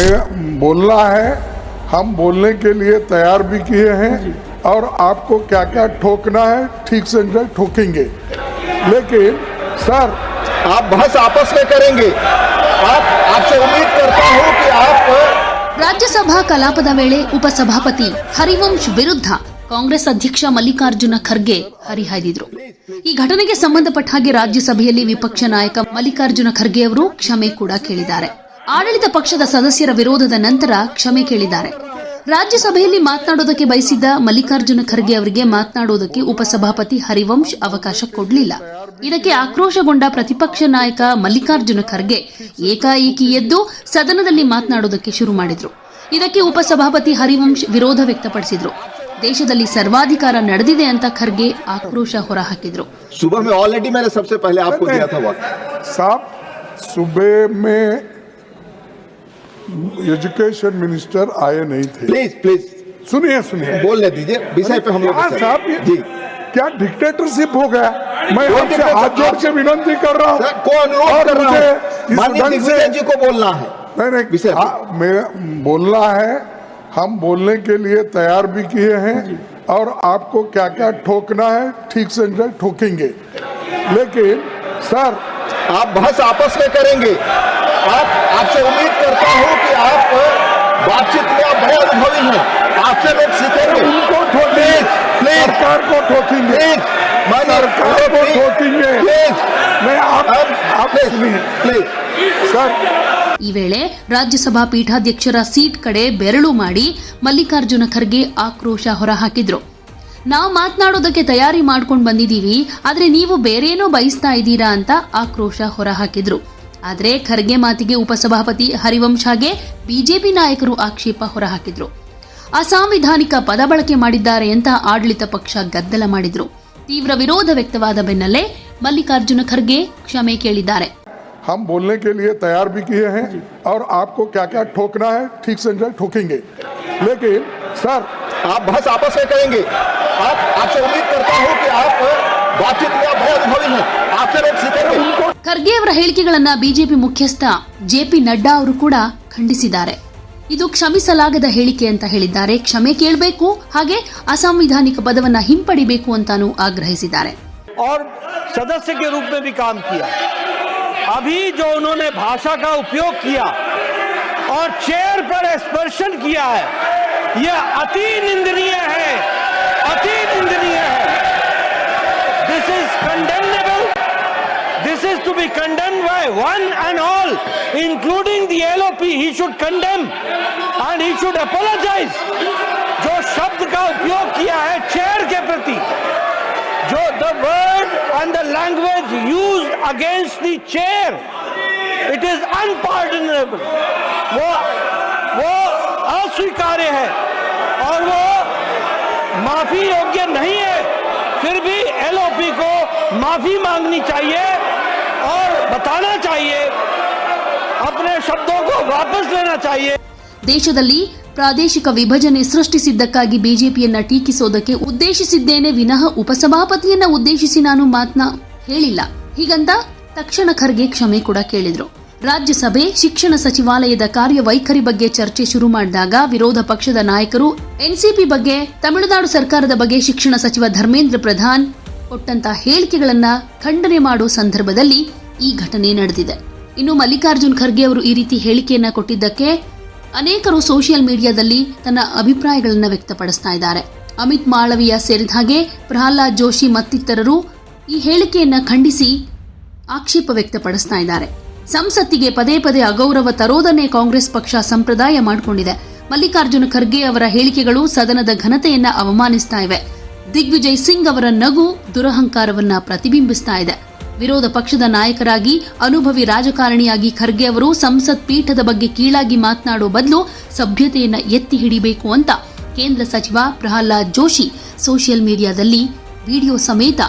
मैं बोलना है हम बोलने के लिए तैयार भी किए हैं और आपको क्या क्या ठोकना है ठीक से ठोकेंगे लेकिन सर आप बहस आपस में करेंगे आप आपसे उम्मीद करता हूं कि आप ರಾಜ್ಯಸಭಾ ಕಲಾಪದ ವೇಳೆ ಉಪಸಭಾಪತಿ ಹರಿವಂಶ್ ವಿರುದ್ಧ ಕಾಂಗ್ರೆಸ್ ಅಧ್ಯಕ್ಷ ಮಲ್ಲಿಕಾರ್ಜುನ ಖರ್ಗೆ ಹರಿಹಾಯ್ದಿದ್ರು ಈ ಘಟನೆಗೆ ಸಂಬಂಧಪಟ್ಟ ಹಾಗೆ ರಾಜ್ಯಸಭೆಯಲ್ಲಿ ವಿಪಕ್ಷ ನಾಯಕ ಮಲ್ಲಿಕಾರ್ಜುನ ಖರ್ಗೆ ಅವರು ಕ್ಷಮೆ ಕೂಡ ಕೇಳಿದ್ದಾರೆ ಆಡಳಿತ ಪಕ್ಷದ ಸದಸ್ಯರ ವಿರೋಧದ ನಂತರ ಕ್ಷಮೆ ಕೇಳಿದ್ದಾರೆ. ರಾಜ್ಯಸಭೆಯಲ್ಲಿ ಮಾತನಾಡೋದಕ್ಕೆ ಬಯಸಿದ್ದ ಮಲ್ಲಿಕಾರ್ಜುನ ಖರ್ಗೆ ಅವರಿಗೆ ಮಾತನಾಡೋದಕ್ಕೆ ಉಪಸಭಾಪತಿ ಹರಿವಂಶ್ ಅವಕಾಶ ಕೊಡಲಿಲ್ಲ. ಇದಕ್ಕೆ ಆಕ್ರೋಶಗೊಂಡ ಪ್ರತಿಪಕ್ಷ ನಾಯಕ ಮಲ್ಲಿಕಾರ್ಜುನ ಖರ್ಗೆ ಏಕಾಏಕಿ ಎದ್ದು ಸದನದಲ್ಲಿ ಮಾತನಾಡೋದಕ್ಕೆ ಶುರು ಮಾಡಿದ್ರು. ಇದಕ್ಕೆ ಉಪಸಭಾಪತಿ ಹರಿವಂಶ್ ವಿರೋಧ ವ್ಯಕ್ತಪಡಿಸಿದ್ರು. ದೇಶದಲ್ಲಿ ಸರ್ವಾಧಿಕಾರ ನಡೆದಿದೆ ಅಂತ ಖರ್ಗೆ ಆಕ್ರೋಶ ಹೊರಹಾಕಿದ್ರು. ಮೇ एजुकेशन मिनिस्टर आए नहीं थे। प्लीज़ प्लीज़ सुनिए सुनिए। बोलने दीजिए। विषय पे हम लोग साहब जी। क्या डिक्टेटरशिप हो गया? मैं आपसे हाथ जोड़ के विनंती कर रहा हूँ। को अनुरोध और कर रहा मुझे माननीय दिग्विजय जी को बोलना है। नहीं नहीं विषय। हाँ, मैं बोलना है। हम बोलने के लिए तैयार भी किए हैं। और आपको क्या क्या ठोकना है ठीक से ठोकेंगे। लेकिन सर आप बहस आपस में करेंगे। आप आपसे उम्मीद करता हूं कि आप बातचीत में आप बड़े अनुभवी हैं आपसे लोग सीखेंगे उनको ठोकेंगे प्लीज सरकार को ठोकेंगे प्लीज माननीय सरकार को प्लीज, ठोकेंगे प्लीज नहीं आप आप प्लीज सुनिए प्लीज सर ಈ ವೇಳೆ ರಾಜ್ಯಸಭಾ ಪೀಠಾಧ್ಯಕ್ಷರ ಸೀಟ್ ಕಡೆ ಬೆರಳು ಮಾಡಿ ಮಲ್ಲಿಕಾರ್ಜುನ ಖರ್ಗೆ ಆಕ್ರೋಶ ಹೊರಹಾಕಿದ್ರು ನಾವು ಮಾತನಾಡೋದಕ್ಕೆ ತಯಾರಿ ಮಾಡ್ಕೊಂಡು ಬಂದಿದ್ದೀವಿ ಆದ್ರೆ ನೀವು ಬೇರೇನೋ ಬಯಸ್ತಾ ಇದ್ದೀರಾ ಅಂತ ಆಕ್ರೋಶ ಹೊರಹಾಕಿದ್ರು ಆದ್ರೆ ಖರ್ಗೆ ಮಾತಿಗೆ ಉಪಸಭಾಪತಿ ಹರಿವಂಶ್ ಹಾಗೆ ಬಿಜೆಪಿ ನಾಯಕರು ಆಕ್ಷೇಪ ಹೊರಹಾಕಿದ್ರು ಅಸಾಂವಿಧಾನಿಕ ಪದ ಬಳಕೆ ಮಾಡಿದ್ದಾರೆ ಅಂತ ಆಡಳಿತ ಪಕ್ಷ ಗದ್ದಲ ಮಾಡಿದ್ರು ತೀವ್ರ ವಿರೋಧ ವ್ಯಕ್ತವಾದ ಬೆನ್ನಲ್ಲೇ ಮಲ್ಲಿಕಾರ್ಜುನ ಖರ್ಗೆ ಕ್ಷಮೆ ಕೇಳಿದ್ದಾರೆ हम बोलने के लिए तैयार भी किए हैं और आपको क्या क्या ठोकना है ठीक से ठोकेंगे लेकिन सर आप बहस आपस में करेंगे आप आपसे उम्मीद करता हूं कि आप बातचीत में आप बड़े अनुभवी हैं आपसे लोग सीखेंगे ಖರ್ಗೆ ಅವರ ಹೇಳಿಕೆಗಳನ್ನ ಬಿಜೆಪಿ ಮುಖ್ಯಸ್ಥ ಜೆಪಿ ನಡ್ಡಾ ಅವರು ಕೂಡ ಖಂಡಿಸಿದ್ದಾರೆ ಇದು ಕ್ಷಮಿಸಲಾಗದ ಹೇಳಿಕೆ ಅಂತ ಹೇಳಿದ್ದಾರೆ ಕ್ಷಮೆ ಕೇಳಬೇಕು ಹಾಗೆ ಅಸಾಂವಿಧಾನಿಕ ಪದವನ್ನ ಹಿಂಪಡಿಬೇಕು ಅಂತಾನೂ ಆಗ್ರಹಿಸಿದ್ದಾರೆ और सदस्य के रूप में भी काम किया अभी जो उन्होंने भाषा का उपयोग किया और चेयर पर एक्सपर्शन किया है यह अति निंदनीय है अति निंदनीय है is condemnable this is to be condemn by one and all including the LOP he should condemn and he should apologise जो शब्द का उपयोग किया है चेयर के प्रति, जो the word and the language used against the chair, it is unpardonable. वो वो अस्वीकार्य है और वो माफ़ी योग्य नहीं है। फिर भी एलओपी को माफी मांगनी चाहिए और बताना चाहिए अपने शब्दों को वापस लेना चाहिए ದೇಶದಲ್ಲಿ ಪ್ರಾದೇಶಿಕ ವಿಭಜನೆ ಸೃಷ್ಟಿಸಿದ್ದಕ್ಕಾಗಿ ಬಿಜೆಪಿಯನ್ನ ಟೀಕಿಸೋದಕ್ಕೆ ಉದ್ದೇಶಿಸಿದ್ದೇನೆ ವಿನಃ ಉಪಸಭಾಪತಿಯನ್ನ ಉದ್ದೇಶಿಸಿ ನಾನು ಮಾತನ್ನ ಹೇಳಿಲ್ಲ ಹೀಗಂತ ತಕ್ಷಣ ಖರ್ಗೆ ಕ್ಷಮೆ ಕೂಡ ಕೇಳಿದ್ರು ರಾಜ್ಯಸಭೆ ಶಿಕ್ಷಣ ಸಚಿವಾಲಯದ ಕಾರ್ಯವೈಖರಿ ಬಗ್ಗೆ ಚರ್ಚೆ ಶುರು ಮಾಡಿದಾಗ ವಿರೋಧ ಪಕ್ಷದ ನಾಯಕರು ಎನ್ಸಿಪಿ ಬಗ್ಗೆ, ತಮಿಳುನಾಡು ಸರ್ಕಾರದ ಬಗ್ಗೆ ಶಿಕ್ಷಣ ಸಚಿವ ಧರ್ಮೇಂದ್ರ ಪ್ರಧಾನ್ ಕೊಟ್ಟಂತ ಹೇಳಿಕೆಗಳನ್ನ ಖಂಡನೆ ಮಾಡೋ ಸಂದರ್ಭದಲ್ಲಿ ಈ ಘಟನೆ ನಡೆದಿದೆ. ಇನ್ನು ಮಲ್ಲಿಕಾರ್ಜುನ್ ಖರ್ಗೆ ಅವರು ಈ ರೀತಿ ಹೇಳಿಕೆಯನ್ನ ಕೊಟ್ಟಿದ್ದಕ್ಕೆ ಅನೇಕರು ಸೋಷಿಯಲ್ ಮೀಡಿಯಾದಲ್ಲಿ ತನ್ನ ಅಭಿಪ್ರಾಯಗಳನ್ನು ವ್ಯಕ್ತಪಡಿಸ್ತಾ ಇದ್ದಾರೆ. ಅಮಿತ್ ಮಾಳವಿಯ ಸೇರಿದ ಹಾಗೆ ಪ್ರಹ್ಲಾದ್ ಜೋಶಿ ಮತ್ತಿತರರು ಈ ಹೇಳಿಕೆಯನ್ನ ಖಂಡಿಸಿ ಆಕ್ಷೇಪ ವ್ಯಕ್ತಪಡಿಸ್ತಾ ಇದ್ದಾರೆ. ಸಂಸತ್ತಿಗೆ ಪದೇ ಪದೇ ಅಗೌರವ ತರೋದನ್ನೇ ಕಾಂಗ್ರೆಸ್ ಪಕ್ಷ ಸಂಪ್ರದಾಯ ಮಾಡಿಕೊಂಡಿದೆ. ಮಲ್ಲಿಕಾರ್ಜುನ ಖರ್ಗೆ ಅವರ ಹೇಳಿಕೆಗಳು ಸದನದ ಘನತೆಯನ್ನ ಅವಮಾನಿಸ್ತಾ ಇವೆ. ದಿಗ್ವಿಜಯ್ ಸಿಂಗ್ ಅವರ ನಗು ದುರಹಂಕಾರವನ್ನ ಪ್ರತಿಬಿಂಬಿಸ್ತಾ ಇದೆ. ವಿರೋಧ ಪಕ್ಷದ ನಾಯಕರಾಗಿ, ಅನುಭವಿ ರಾಜಕಾರಣಿಯಾಗಿ ಖರ್ಗೆ ಅವರು ಸಂಸತ್ ಪೀಠದ ಬಗ್ಗೆ ಕೀಳಾಗಿ ಮಾತನಾಡೋ ಬದಲು ಸಭ್ಯತೆಯನ್ನ ಎತ್ತಿ ಹಿಡಿಬೇಕು ಅಂತ ಕೇಂದ್ರ ಸಚಿವ ಪ್ರಹ್ಲಾದ್ ಜೋಶಿ ಸೋಷಿಯಲ್ ಮೀಡಿಯಾದಲ್ಲಿ ವಿಡಿಯೋ ಸಮೇತ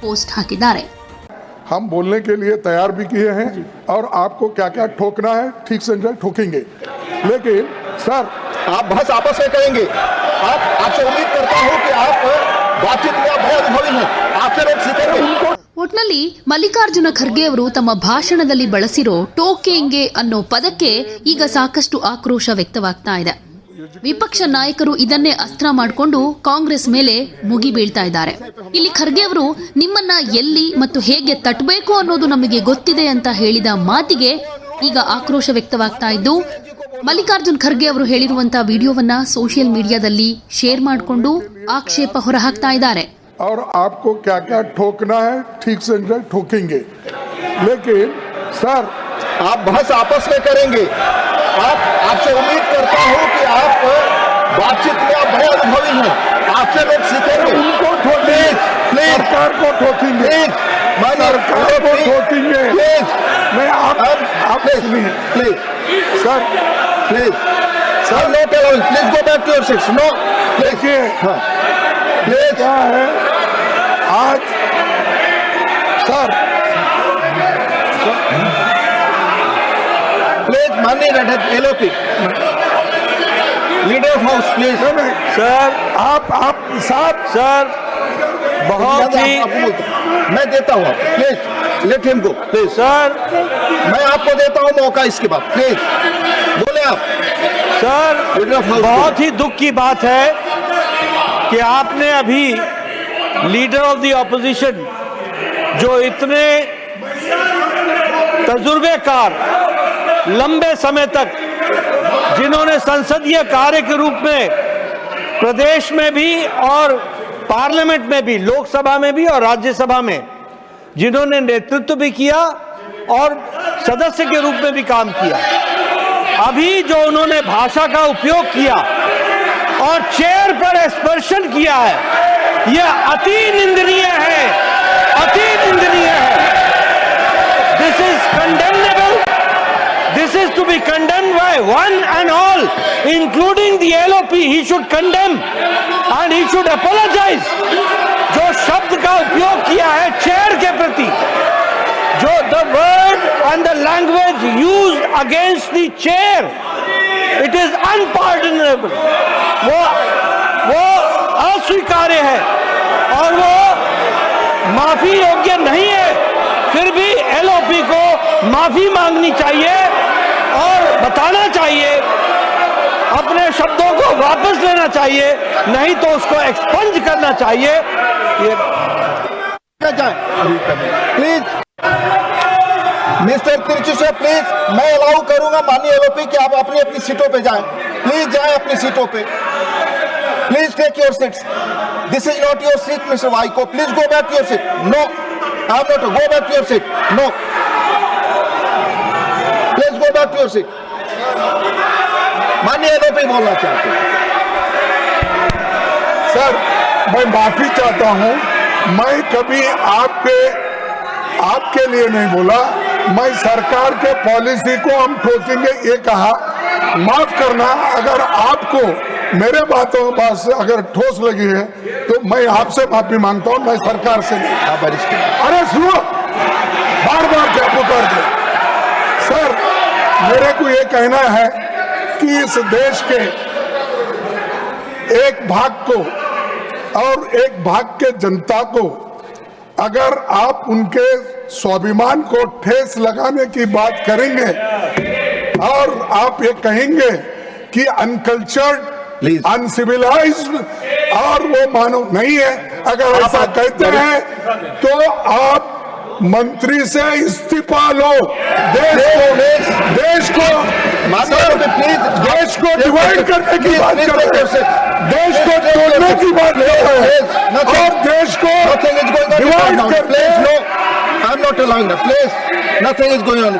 ಪೋಸ್ಟ್ ಹಾಕಿದ್ದಾರೆ. हम बोलने के लिए तैयार भी किए हैं और आपको क्या क्या ठोकना है ठीक से ठोकेंगे लेकिन सर आप बहस आपस में करेंगे आप आपसे उम्मीद करता हूं कि आप बातचीत में आप बड़े अनुभवी हैं आपसे लोग सीखेंगे ಒಟ್ನಲ್ಲಿ ಮಲ್ಲಿಕಾರ್ಜುನ ಖರ್ಗೆ ಅವರು ತಮ್ಮ ಭಾಷಣದಲ್ಲಿ ಬಳಸಿರೋ ಟೋಕೆಂಗೆ ಅನ್ನೋ ಪದಕ್ಕೆ ಈಗ ಸಾಕಷ್ಟು ಆಕ್ರೋಶ ವ್ಯಕ್ತವಾಗ್ತಾ ಇದೆ ವಿಪಕ್ಷ ನಾಯಕರು ಇದನ್ನೇ ಅಸ್ತ್ರ ಮಾಡಿಕೊಂಡು ಕಾಂಗ್ರೆಸ್ ಮೇಲೆ ಮುಗಿ ಬೀಳ್ತಾ ಇದ್ದಾರೆ ಇಲ್ಲಿ ಖರ್ಗೆ ಅವರು ನಿಮ್ಮನ್ನ ಎಲ್ಲಿ ಮತ್ತು ಹೇಗೆ ತಟ್ಟಬೇಕು ಅನ್ನೋದು ನಮಗೆ ಗೊತ್ತಿದೆ ಅಂತ ಹೇಳಿದ ಮಾತಿಗೆ ಈಗ ಆಕ್ರೋಶ ವ್ಯಕ್ತವಾಗ್ತಾ ಇದ್ದು ಮಲ್ಲಿಕಾರ್ಜುನ್ ಖರ್ಗೆ ಅವರು ಹೇಳಿರುವಂತಹ ವಿಡಿಯೋವನ್ನ ಸೋಷಿಯಲ್ ಮೀಡಿಯಾದಲ್ಲಿ ಶೇರ್ ಮಾಡಿಕೊಂಡು ಆಕ್ಷೇಪ ಹೊರಹಾಕ್ತಾ ಇದ್ದಾರೆ और आपको क्या क्या ठोकना है ठीक से समझे, ठोकेंगे लेकिन सर आप बहस आपस में करेंगे आप आपसे उम्मीद करता हूँ कि आप बातचीत में आप बड़े अनुभवी हैं। आपसे लोग सीखेंगे उनको ठोकेंगे। सरकार को ठोकेंगे। सरकार को ठोकेंगे। प्लीज़। मैं आप आप please please. Sir. Please. Sir not allowing please go back to your seats no देखिए। हाँ। प्लीज़ क्या है? आज सर। प्लीज़ माननीय LOP leader of house please sir आप आप साहब सर बहुत ही। मैं देता हूँ please let him go please sir मैं आपको देता हूँ मौका इसके बाद। प्लीज़ बोले आप। सर बहुत ही दुख की बात है कि आपने अभी लीडर ऑफ़ द ऑपोजिशन जो इतने तजुर्बेकार लंबे समय तक जिन्होंने संसदीय कार्य के रूप में प्रदेश में भी और पार्लियामेंट में भी, लोकसभा में भी और राज्यसभा में जिन्होंने नेतृत्व भी किया और सदस्य के रूप में भी काम किया। अभी जो उन्होंने भाषा का उपयोग किया और चेयर पर स्पर्शन किया है यह अति निंदनीय है, अति निंदनीय है। This is condemnable is to be condemned by one and all including the LOP he should condemn and he should apologise जो शब्द का उपयोग किया है चेयर के प्रति, जो the word and the language use against the chair it is unpardonable वो वो अस्वीकार्य है और वो माफ़ी योग्य नहीं है। फिर भी एलओपी को माफ़ी मांगनी चाहिए। और बताना चाहिए। अपने शब्दों को वापस लेना चाहिए, नहीं तो उसको एक्सपंज करना चाहिए। ये प्लीज़ मिस्टर तिरचू से प्लीज़ मैं अलाउ करूँगा, माननीय एलओपी कि आप अपनी अपनी सीटों पे जाएँ। प्लीज़ जाएँ अपनी सीटों पे। Please take your seats this is not your seat mister Vaiko please go back your seat no I am not go back your seat no please go back to your seat माननीय LOP बोलना चाहते हैं। Sir मैं माफ़ी चाहता हूँ। मैं कभी आपके आपके लिए नहीं बोला। मैं सरकार के पॉलिसी को हम ठोकेंगे ये कहा माफ़ करना अगर आपको मेरे बातों पास अगर ठोस लगी है तो मैं आपसे माफ़ी माँगता हूँ मैं सरकार से नहीं। अरे सुनो बार बार क्या पुकारते सर मेरे को ये कहना है कि इस देश के एक भाग को और एक भाग के जनता को अगर आप उनके स्वाभिमान को ठेस लगाने की बात करेंगे और आप ये कहेंगे कि अनकल्चर्ड Please. अनसिविलाइज्ड और वो मानव नहीं है अगर ऐसा कहते हैं तो आप मंत्री से इस्तीफा लो। देश को देश को देश को डिवाइड करने की बात कर रहे देश को तोड़ने की बात कर रहे हैं। आप देश को डिवाइड कर please no I am not allowing please nothing is going on